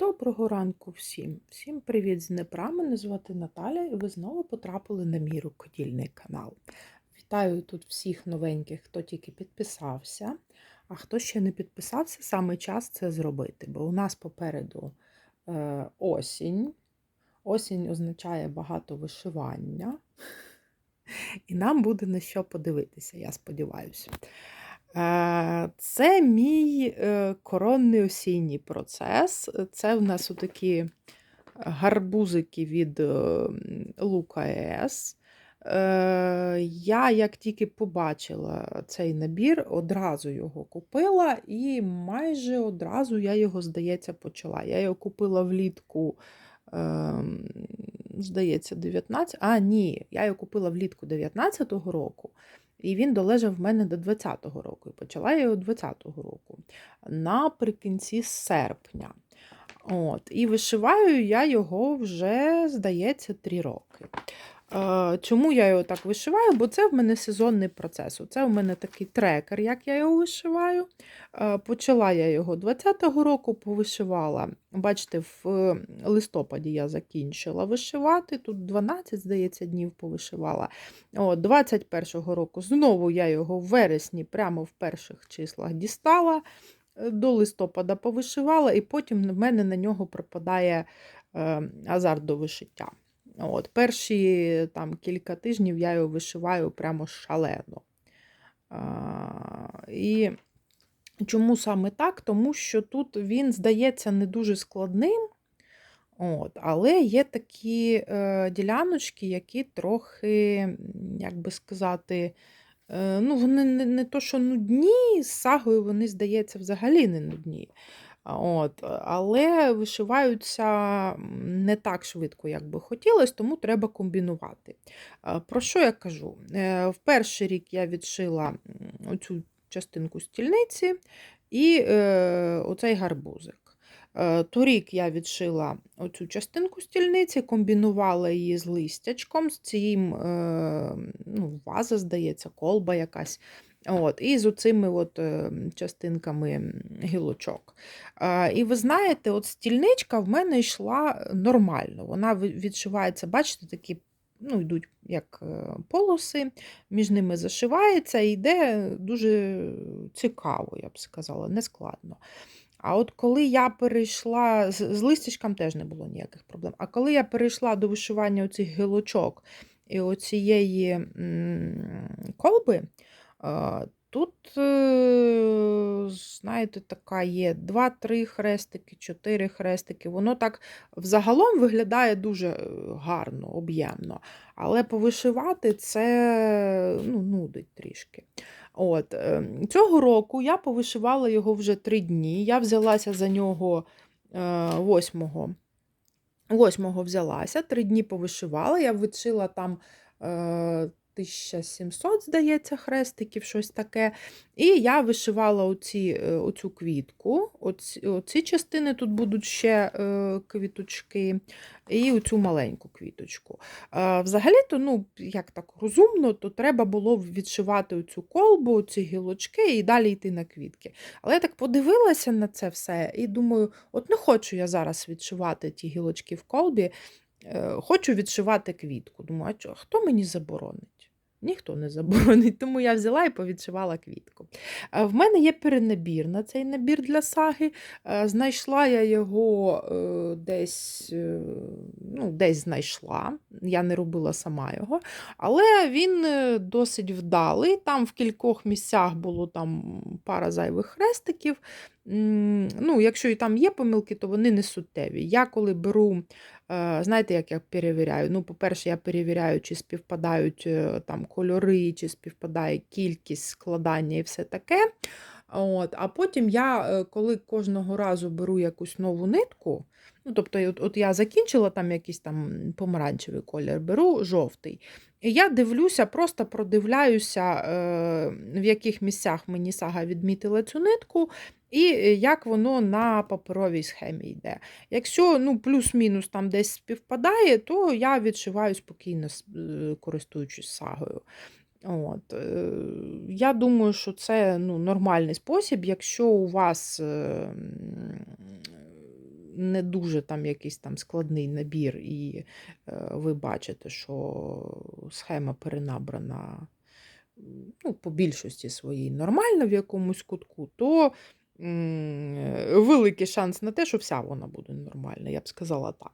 Доброго ранку всім! Всім привіт з Днепра. Мене звати Наталя, і ви знову потрапили на мій рукодільний канал. Вітаю тут всіх новеньких, хто тільки підписався. А хто ще не підписався, саме час це зробити, бо у нас попереду е, осінь. Осінь означає багато вишивання, і нам буде на що подивитися, я сподіваюся. Е, Це мій е, коронний осінній процес. Це в нас отакі гарбузики від е, Лука С. Е, Я, як тільки побачила цей набір, одразу його купила, і майже одразу я його, здається, почала. Я його купила влітку, ем, здається, 19. А, ні, я його купила влітку 19-го року. І він долежав в мене до 20-го року. І почала його 20-го року наприкінці серпня. От, І вишиваю я його вже, здається, 3 роки. Е, Чому я його так вишиваю? Бо це в мене сезонний процес. Це в мене такий трекер, як я його вишиваю. Е, Почала я його 20-го року, повишивала. Бачите, в листопаді я закінчила вишивати. Тут 12, здається, днів повишивала. От, 21-го року знову я його в вересні, прямо в перших числах дістала. е, До листопада повишивала, і потім в мене на нього припадає е, азарт до вишиття. От, Перші там, кілька тижнів я його вишиваю прямо шалено. А, І чому саме так? Тому що тут він здається не дуже складним, от, але є такі е, діляночки, які трохи, як би сказати, е, ну, вони не, не то, що нудні, з сагою вони, здається, взагалі не нудні. От, Але вишиваються не так швидко, як би хотілося, тому треба комбінувати. Про що я кажу? Е, В перший рік я відшила оцю частинку стільниці і е, оцей гарбузик. Е, Торік я відшила оцю частинку стільниці, комбінувала її з листячком, з цим ну, ваза, здається, колба якась. От, І з оцими от е, частинками гілочок. І ви знаєте, от стільничка в мене йшла нормально. Вона відшивається, бачите, такі ну, йдуть як е, полоси, між ними зашивається і йде дуже цікаво, я б сказала, нескладно. А от коли я перейшла, з листячком теж не було ніяких проблем. А коли я перейшла до вишивання оцих гілочок і оцієї колби, Тут, е, знаєте, така є 2-3 хрестики, 4 хрестики. Воно так взагалом виглядає дуже е, гарно, об'ємно. Але повишивати це ну, нудить трішки. От, ем, Цього року я повишивала його вже 3 дні. Я взялася за нього 8-го. Е, 8-го взялася, 3 дні повишивала, я вишила там 1700, здається, хрестиків, щось таке. І я вишивала оці, е, оцю квітку. Оці, оці частини тут будуть ще е, квіточки, і оцю маленьку квіточку. Е, Взагалі-то, ну, як так розумно, то треба було відшивати оцю колбу, оці гілочки і далі йти на квітки. Але я так подивилася на це все і думаю, от не хочу я зараз відшивати ті гілочки в колбі. Е, хочу відшивати квітку. Думаю, а хто мені заборонить? Ніхто не заборонить, тому я взяла і повідшивала квітку. Е, в мене є перенабір на цей набір для саги. Е, знайшла я його е, десь ну, десь знайшла, я не робила сама його, але він досить вдалий. Там в кількох місцях було там пара зайвих хрестиків. Ну, Якщо і там є помилки, то вони не суттєві. Я коли беру, знаєте, як я перевіряю? Ну, По-перше, я перевіряю, чи співпадають там кольори, чи співпадає кількість складання і все таке. От, А потім я, е, коли кожного разу беру якусь нову нитку, ну, тобто, от, от я закінчила там якийсь там помаранчевий колір, беру жовтий. Я дивлюся, просто продивляюся, е, в яких місцях мені сага відмітила цю нитку, і е, як воно на паперовій схемі йде. Якщо ну, плюс-мінус там десь співпадає, то я відшиваю спокійно, користуючись сагою. От. Е, я думаю, що це ну, нормальний спосіб, якщо у вас не дуже там якийсь там складний набір, і е, ви бачите, що схема перенабрана ну, по більшості своїй нормально в якомусь кутку, то великий шанс на те, що вся вона буде нормальна, я б сказала так.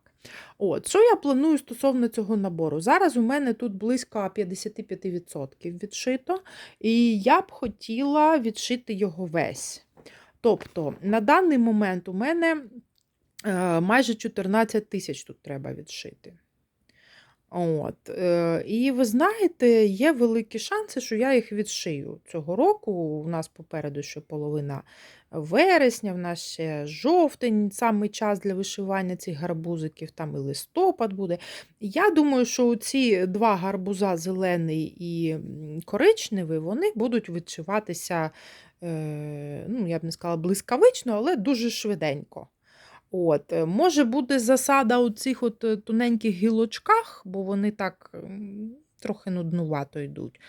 От, Що я планую стосовно цього набору? Зараз у мене тут близько 55% відшито, і я б хотіла відшити його весь. Тобто, на даний момент у мене е, майже 14 тисяч тут треба відшити. От. е, І ви знаєте, є великі шанси, що я їх відшию цього року. У нас попереду ще половина вересня, в нас ще жовтень, самий час для вишивання цих гарбузиків, там і листопад буде. Я думаю, що ці два гарбуза, зелений і коричневий, вони будуть відшиватися, е, ну, я б не сказала блискавично, але дуже швиденько. От, е, Може бути засада у цих от е, тоненьких гілочках, бо вони так трохи нуднувато йдуть.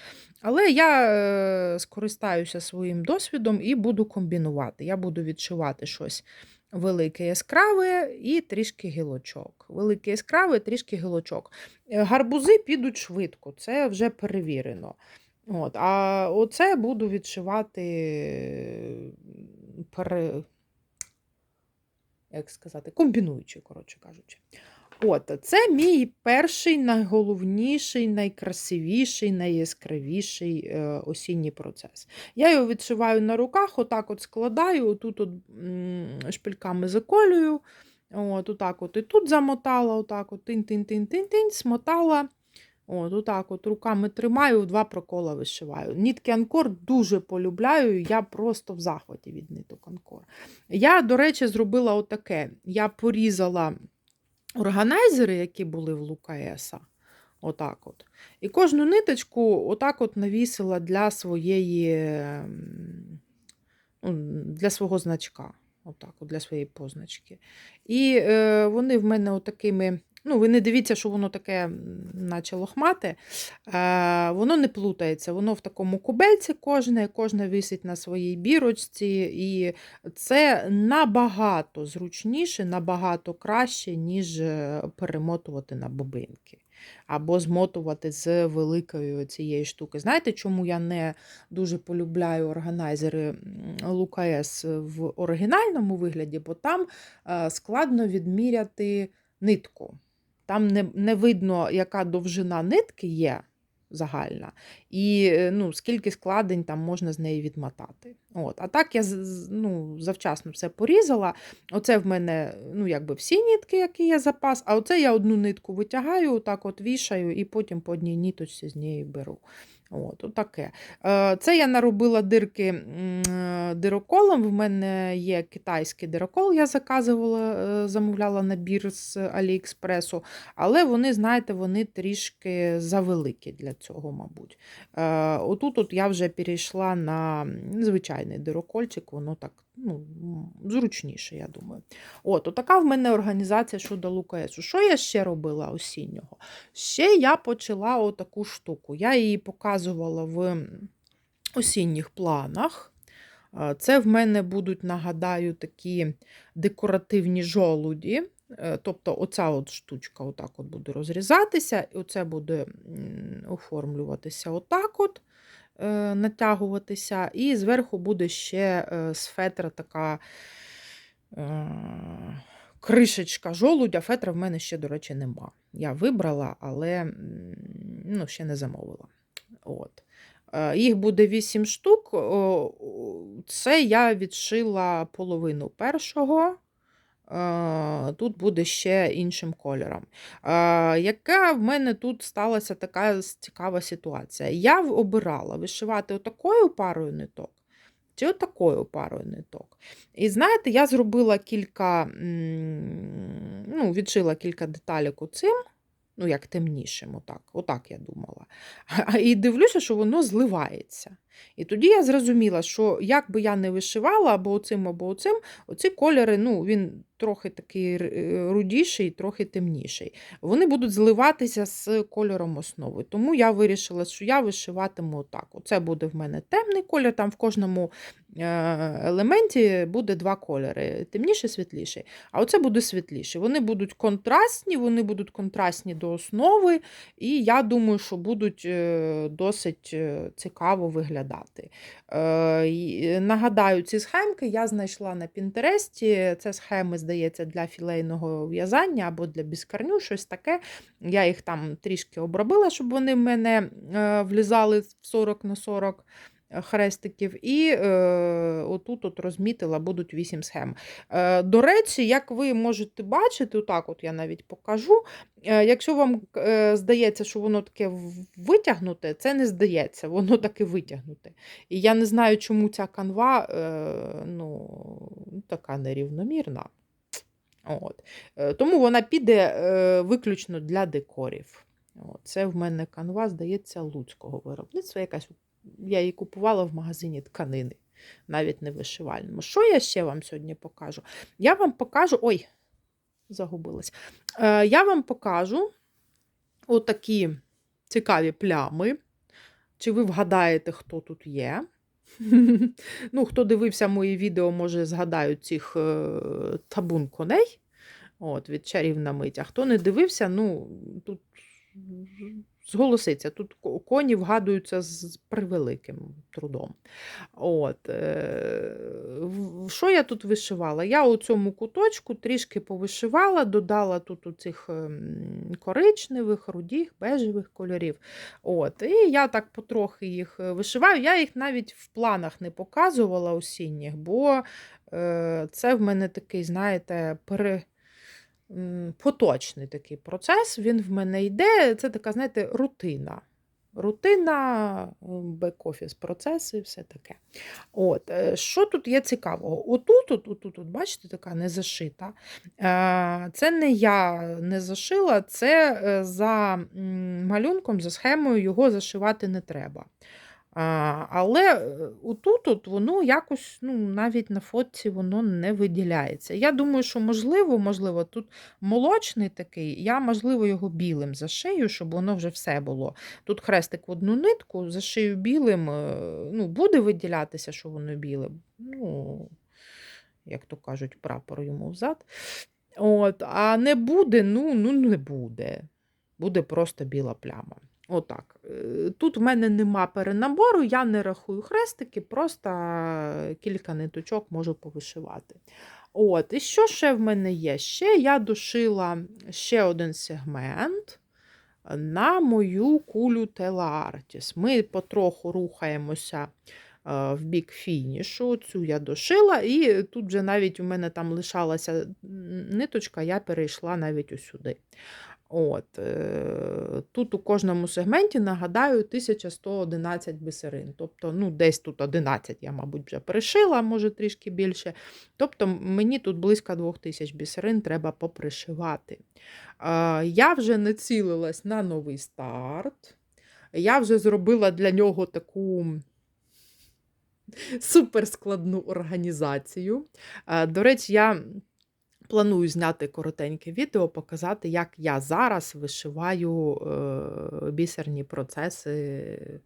Але я е, скористаюся своїм досвідом і буду комбінувати. Я буду відшивати щось велике яскраве і трішки гілочок. Велике яскраве, трішки гілочок. Гарбузи підуть швидко, це вже перевірено. От, а оце буду відшивати пере як сказати, комбінуючи, коротше кажучи. От, це мій перший, найголовніший, найкрасивіший, найяскравіший е, осінній процес. Я його відшиваю на руках, отак от складаю, отут от, шпильками заколюю. От, отак от, І тут замотала, отак от, тинь-тинь-тинь-тинь-тинь, смотала. От, отак от руками тримаю, два прокола вишиваю. Нітки Анкор дуже полюбляю, я просто в захваті від ниток Анкор. Я, до речі, зробила отаке. Я порізала органайзери, які були в Лукаеса. Отак от. І кожну ниточку отак от навісила для своєї, ем, ну, для свого значка. Отак, от, для своєї позначки. І е, вони в мене отакими. Ну, ви не дивіться, що воно таке, наче лохмате. Е, воно не плутається, воно в такому кубельці кожне, кожне висить на своїй бірочці, і це набагато зручніше, набагато краще, ніж е, перемотувати на бобинки. Або змотувати з великої цієї штуки. Знаєте, чому я не дуже полюбляю органайзери Лукаес в оригінальному вигляді? Бо там е, складно відміряти нитку. Там не, не видно, яка довжина нитки є загальна, і е, ну, скільки складень там можна з неї відмотати. От. А так я ну, завчасно все порізала. Оце в мене ну, якби всі нитки, які є запас, а оце я одну нитку витягаю, так от вішаю, і потім по одній ніточці з неї беру. От, отаке. Е, Це я наробила дирки е, дироколом. В мене є китайський дирокол, я заказувала, е, замовляла набір з Аліекспресу, але вони, знаєте, вони трішки завеликі для цього, мабуть. Отут от я вже перейшла на звичайний дирокольчик, воно так ну, зручніше, я думаю. От, отака в мене організація щодо Лукаесу. Що я ще робила осіннього? Ще я почала отаку штуку. Я її показувала в осінніх планах. Це в мене будуть, нагадаю, такі декоративні жолуді. Е, Тобто оця от штучка отак от буде розрізатися, і оце буде оформлюватися отак от, натягуватися, і зверху буде ще е, з фетра така е, кришечка жолудя. Фетра в мене ще, до речі, нема. Я вибрала, але ну, ще не замовила. От. Е, Їх буде 8 штук. Це я відшила половину першого. Тут буде ще іншим кольором. Яка в мене тут сталася така цікава ситуація? Я обирала вишивати отакою парою ниток чи отакою парою ниток. І знаєте, я зробила кілька, ну, відшила кілька деталек оцим, ну, як темнішим, отак, отак я думала. І дивлюся, що воно зливається. І тоді я зрозуміла, що як би я не вишивала або оцим, або оцим, оці кольори, ну, він трохи такий е, рудіший, трохи темніший. Вони будуть зливатися з кольором основи. Тому я вирішила, що я вишиватиму отак. Оце буде в мене темний колір, там в кожному е, елементі буде два кольори: темніший, світліший. А оце буде світліший. Вони будуть контрастні, вони будуть контрастні до основи, і я думаю, що будуть е, досить цікаво виглядати. Е, Нагадаю, ці схемки я знайшла на Пінтересті. Це схеми, здається, для філейного в'язання або для біскарню, щось таке. Я їх там трішки обробила, щоб вони в мене е, влізали в 40 на 40 хрестиків, і е, отут от розмітила, будуть 8 схем. Е, До речі, як ви можете бачити, отак от я навіть покажу. Е, Якщо вам е, здається, що воно таке витягнуте, це не здається, воно таке витягнуте. І я не знаю, чому ця канва е, ну, така нерівномірна. От. Е, Тому вона піде е, виключно для декорів. Це в мене канва, здається, луцького виробництва. Якась я її купувала в магазині тканини, навіть не вишивальному. Що я ще вам сьогодні покажу? Я вам покажу. Ой, загубилась. Е, Я вам покажу отакі цікаві плями. Чи ви вгадаєте, хто тут є? Ну, Хто дивився мої відео, може згадають цих е, табун коней. От, від чарівна мить. А хто не дивився, ну, тут зголоситься. Тут коні вгадуються з превеликим трудом. От. е, Що я тут вишивала? Я у цьому куточку трішки повишивала, додала тут у цих коричневих, рудіх, бежевих кольорів. От. І я так потрохи їх е, вишиваю. Я їх навіть в планах не показувала осінніх, бо е, це в мене такий, знаєте, пере поточний такий процес, він в мене йде. Це така, знаєте, рутина. Рутина, бек-офіс процеси, все таке. От, е, Що тут є цікавого? Отут, отут, отут, от, бачите, така не зашита. Е, це не я не зашила, це е, за малюнком, за схемою його зашивати не треба. Але е, отут от воно якось, ну, навіть на фотці воно не виділяється. Я думаю, що, можливо, можливо, тут молочний такий, я, можливо, його білим зашию, щоб воно вже все було. Тут хрестик в одну нитку, зашию білим, е, ну, буде виділятися, що воно біле. Ну, як то кажуть, прапор йому взад. От, А не буде, ну, ну не буде. Буде просто біла пляма. Отак. Е, тут в мене нема перенабору, я не рахую хрестики, просто кілька ниточок можу повишивати. От, І що ще в мене є? Ще я дошила ще один сегмент на мою кулю Tela Ми потроху рухаємося е, в бік фінішу. Цю я дошила, і тут вже навіть у мене там лишалася ниточка, я перейшла навіть усюди. От, е, Тут у кожному сегменті, нагадаю, 1111 бисерин. Тобто, ну, десь тут 11, я, мабуть, вже перешила, може трішки більше. Тобто, мені тут близько 2000 бісерин треба попришивати. Я вже націлилась на новий старт. Я вже зробила для нього таку. Суперскладну організацію. До речі, я Планую зняти коротеньке відео, показати, як я зараз вишиваю е, бісерні процеси е,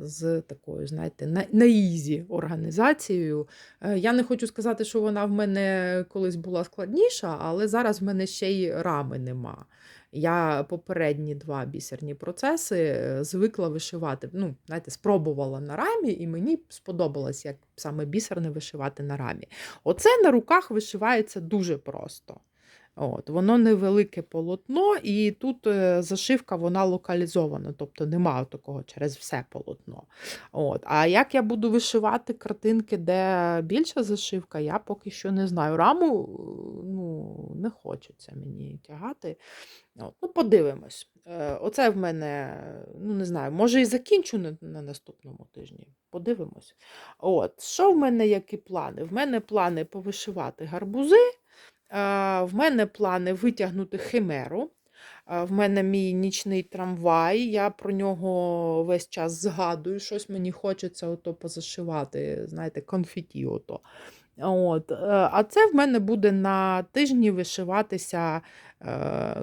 з такою, знаєте, на ізі організацією. Е, я не хочу сказати, що вона в мене колись була складніша, але зараз в мене ще й рами нема. Я попередні два бісерні процеси е, звикла вишивати. Ну, знаєте, спробувала на рамі, і мені сподобалось, як саме бісерне вишивати на рамі. Оце на руках вишивається дуже просто. От, Воно невелике полотно, і тут е, зашивка вона локалізована, тобто немає такого через все полотно. От. А як я буду вишивати картинки, де більша зашивка, я поки що не знаю. Раму ну, не хочеться мені тягати. От. Ну, Подивимось. Е, оце в мене, ну не знаю, може і закінчу на, на наступному тижні. Подивимось. От. Що в мене які плани? В мене плани повишивати гарбузи. В мене плани витягнути химеру. В мене мій нічний трамвай, я про нього весь час згадую, щось мені хочеться ото позашивати, знаєте, конфеті ото. От. е, А це в мене буде на тижні вишиватися, е,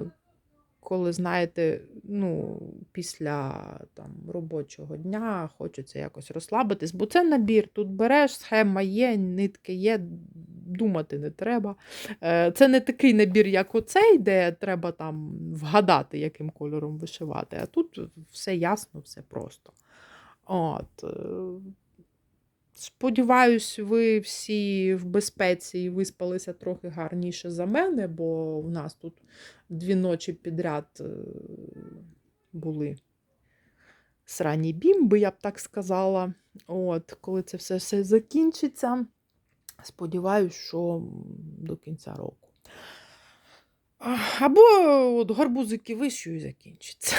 коли, знаєте, ну, після там, робочого дня хочеться якось розслабитись, бо це набір. Тут береш, схема є, нитки є, думати не треба. Е, Це не такий набір, як оцей, де треба там вгадати, яким кольором вишивати. А тут все ясно, все просто. От. е, Сподіваюсь, ви всі в безпеці і виспалися трохи гарніше за мене, бо у нас тут дві ночі підряд е, були срані бімби, я б так сказала. От, коли це все, все закінчиться, сподіваюсь, що до кінця року. Або от гарбузики вищу і закінчиться.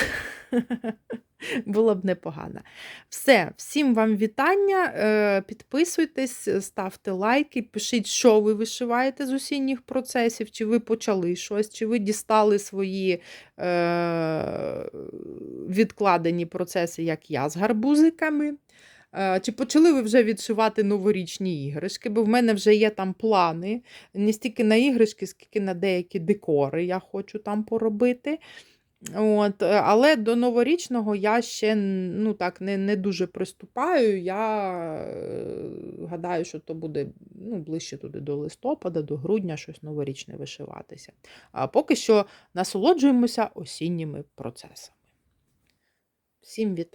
Було б непогано. Все, всім вам вітання. е, Підписуйтесь, ставте лайки, пишіть, що ви вишиваєте з осінніх процесів, чи ви почали щось, чи ви дістали свої е, відкладені процеси, як я з гарбузиками. Е, Чи почали ви вже відшивати новорічні іграшки? Бо в мене вже є там плани не стільки на іграшки, скільки на деякі декори я хочу там поробити. От, е, але до новорічного я ще ну, так, не, не дуже приступаю. Я е, гадаю, що то буде ну, ближче туди до листопада, до грудня щось новорічне вишиватися. А поки що насолоджуємося осінніми процесами. Всім вітаю!